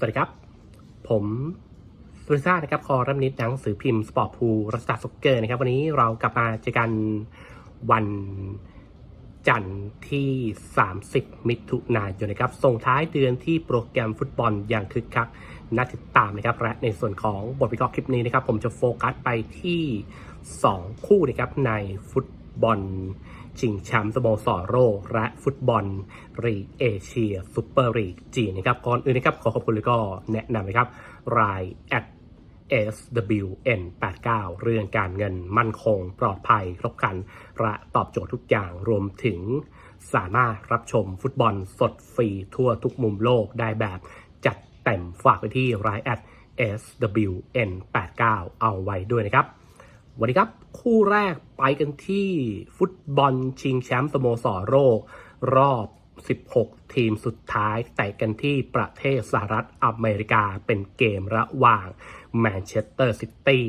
สวัสดีครับ ผมสุริซานะครับคอรัมนิดหนังสือพิมพ์สปอร์ตพูรัสตาซ็อกเกอร์นะครับ วันนี้เรากลับมาเจอกันวันจันทร์ที่ 30 มิถุนายนนะครับ ส่งท้ายเดือนที่โปรแกรมฟุตบอลอย่างคึกคักน่าติดตามนะครับ และในส่วนของบทวิเคราะห์คลิปนี้นะครับ ผมจะโฟกัสไปที่ 2 คู่นะครับในฟุตบอล ชิงแชมป์สโมสรโลกและฟุตบอลลีกเอเชียซูเปอร์ลีกจีนนะครับก่อนอื่นนะครับขอขอบคุณแล้วก็แนะนำนะครับราย at SWN89 เรื่องการเงินมั่นคงปลอดภัยครบครันและตอบโจทย์ทุกอย่างรวมถึงสามารถรับชมฟุตบอลสดฟรีทั่วทุกมุมโลกได้แบบจัดเต็มฝากไปที่ราย at SWN89 เอาไว้ด้วยนะครับ วันนี้ครับ คู่แรกไปกันที่ฟุตบอลชิงแชมป์สโมสรโลกรอบ 16 ทีมสุดท้ายแต่กันที่ประเทศสหรัฐอเมริกาเป็นเกมระหว่างแมนเชสเตอร์ซิตี้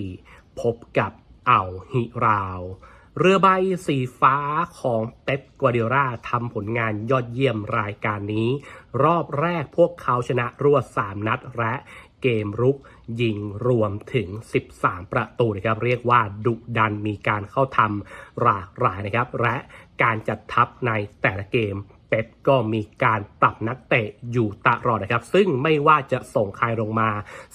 พบกับอัลฮิราวเรือใบสีฟ้าของเป๊ปกัวเดียร่าทำผลงานยอดเยี่ยมรายการนี้ รอบแรกพวกเขาชนะรวด 3 นัดและ เกมรุกยิงรวมถึง 13 ประตูนะครับเรียกว่าดุดันมีการเข้าทำหลากหลายนะครับและการจัดทัพในแต่ละเกม เป๊ปก็มีการปรับนักเตะอยู่ตลอดนะครับ ซึ่งไม่ว่าจะส่งใครลงมา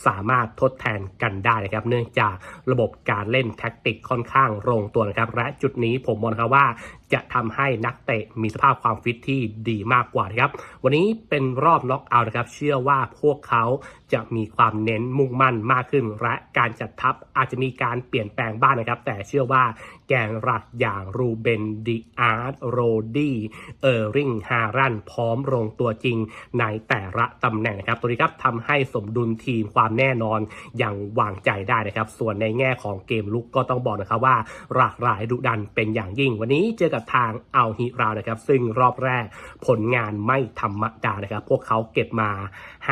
สามารถทดแทนกันได้นะครับ เนื่องจากระบบการเล่นแท็กติกค่อนข้างลงตัวนะครับ และจุดนี้ผมมองนะครับว่าจะทำให้นักเตะมีสภาพความฟิตที่ดีมากกว่านะครับ วันนี้เป็นรอบน็อกเอาท์นะครับ เชื่อว่าพวกเขาจะมีความเน้นมุ่งมั่นมากขึ้น และการจัดทัพอาจจะมีการเปลี่ยนแปลงบ้างนะครับ แต่เชื่อว่าแกนหลักอย่างรูเบนดิอาร์ตโรดี้เออริงฮารันพร้อมลงตัวจริงในแต่ละตำแหน่งนะครับตัวนี้ครับทำให้สมดุลทีมความแน่นอนอย่างวางใจได้นะครับ ส่วนในแง่ของเกมลุกก็ต้องบอกนะครับว่าหลากหลายดุดันเป็นอย่างยิ่ง วันนี้เจอกับทางอัลฮิราวนะครับ ซึ่งรอบแรกผลงานไม่ธรรมดานะครับ พวกเขาเก็บมา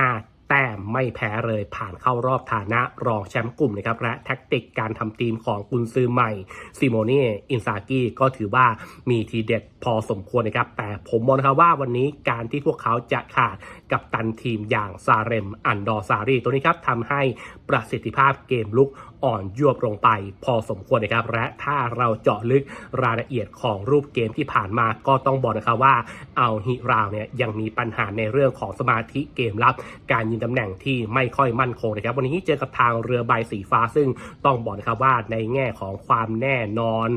5 แต้มไม่แพ้เลยผ่านเข้ารอบฐานะรองแชมป์กลุ่มนะครับและแท็กติกการทำทีมของกุนซือใหม่ซิโมเน่อินซากิก็ถือว่ามีทีเด็ดพอสมควรนะครับ แต่ผมมองนะครับว่าวันนี้การที่พวกเขาจะขาดกับตันทีมอย่างซาเรมอันดอร์ซารีตัวนี้ครับทำให้ประสิทธิภาพเกมลุก อ่อนยวบลงไป พอสมควรนะครับ และถ้าเราเจาะลึกรายละเอียดของรูปเกมที่ผ่านมาก็ต้องบอกนะครับว่าเอาฮิราวเนี่ยยังมีปัญหาในเรื่องของสมาธิเกมรับ การยิงตำแหน่งที่ไม่ค่อยมั่นคงนะครับ วันนี้เจอกับทางเรือใบสีฟ้าซึ่งต้องบอกนะครับว่าในแง่ของความแน่นอน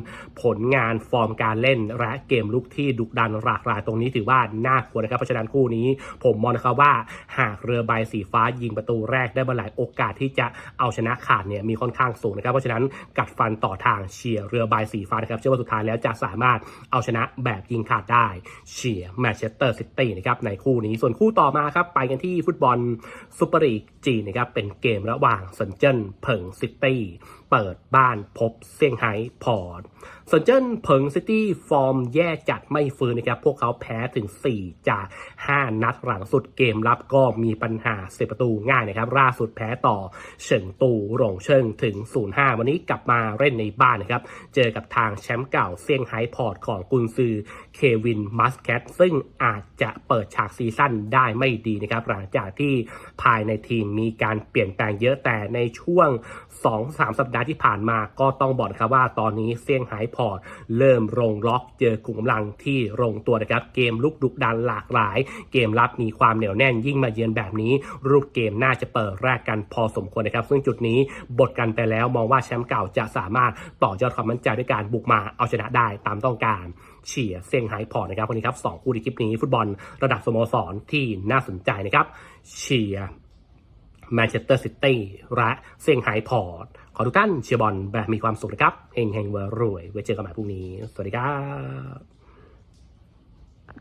ผลงานฟอร์มการเล่น และเกมลุกที่ดุดันหลากหลายตรงนี้ถือว่าน่ากลัวนะครับเพราะฉะนั้นคู่นี้ ผมมองนะครับว่าหากเรือใบสีฟ้ายิงประตูแรกได้มื่อไหร่โอกาสที่จะเอาชนะขาดเนี่ยมีค่อนข้างสูงนะครับ เพราะฉะนั้นกัดฟันต่อทางเชียร์เรือใบสีฟ้านะครับ เชื่อว่าสุดท้ายแล้วจะสามารถเอาชนะแบบยิงขาดได้เชียร์แมนเชสเตอร์ซิตี้นะครับในคู่นี้ส่วนคู่ต่อมาครับไปกันที่ฟุตบอลซูเปอร์ลีกจีนนะครับเป็นเกมระหว่างเซินเจิ้นเผิงซิตี้เปิดบ้านพบเซี่ยงไฮ้พอร์ตเซินเจิ้นเผิงซิตี้ฟอร์มแย่จัดไม่ฟื้นนะครับพวกเขาแพ้ถึง 4 จาก 5 นัดหลังสุดเกมรับก็มีปัญหาเสียประตูง่ายนะครับล่าสุดแพ้ต่อเฉิงตูหลงเชิงถึง 0-5 วันนี้กลับมาเล่นในบ้านนะครับ เจอกับทางแชมป์เก่าเซี่ยงไฮ้พอร์ตของกุนซือเควินมัสแคทซึ่งอาจจะเปิดฉากซีซั่นได้ไม่ดีนะครับ หลังจากที่ภายในทีมมีการเปลี่ยนแปลงเยอะแต่ในช่วง 2-3 สัปดาห์ที่ผ่านมาก็ต้องบอกนะครับว่าตอนนี้เซี่ยงไฮ้พอร์ตเริ่มลงล็อกเจอกลุ่มกำลังที่ลงตัวนะครับ เกมลุกดุดันหลากหลาย เกมรับมีความเหนียวแน่นยิ่งมาเยือนแบบนี้ รูปเกมน่าจะเปิดแรกกันพอสมควรนะครับ ซึ่งจุดนี้บทกันไปแล้วมองว่าแชมป์เก่าจะสามารถต่อยอดความมั่นใจด้วยการบุกมาเอาชนะได้ตามต้องการเชียร์เซี่ยงไฮ้พอร์ตนะครับวันนี้ครับสองคู่ในคลิปนี้ฟุตบอลระดับสโมสรที่น่าสนใจนะครับเชียร์แมนเชสเตอร์ซิตี้และเซี่ยงไฮ้พอร์ตขอทุกท่านเชียร์บอลแบบมีความสุขนะครับเฮงเฮงเวอร์รวยไว้เจอกันใหม่พรุ่งนี้ สวัสดีครับ